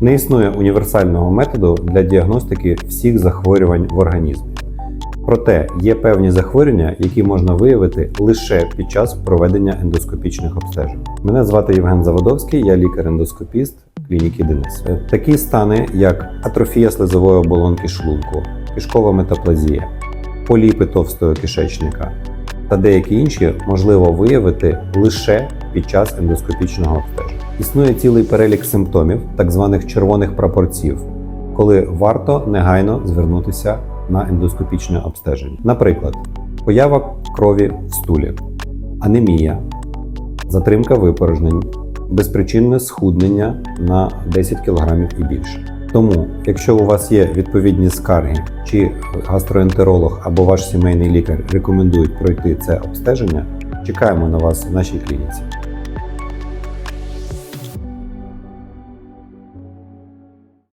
Не існує універсального методу для діагностики всіх захворювань в організмі. Проте є певні захворювання, які можна виявити лише під час проведення ендоскопічних обстежень. Мене звати Євген Заводовський, я лікар-ендоскопіст клініки Денис. Такі стани, як атрофія слизової оболонки шлунку, кишкова метаплазія, поліпи товстого кишечника та деякі інші можливо виявити лише під час ендоскопічного обстеження. Існує цілий перелік симптомів, так званих червоних прапорців, коли варто негайно звернутися на ендоскопічне обстеження. Наприклад, поява крові в стулі, анемія, затримка випорожнень, безпричинне схуднення на 10 кг і більше. Тому, якщо у вас є відповідні скарги, чи гастроентеролог або ваш сімейний лікар рекомендують пройти це обстеження, чекаємо на вас в нашій клініці.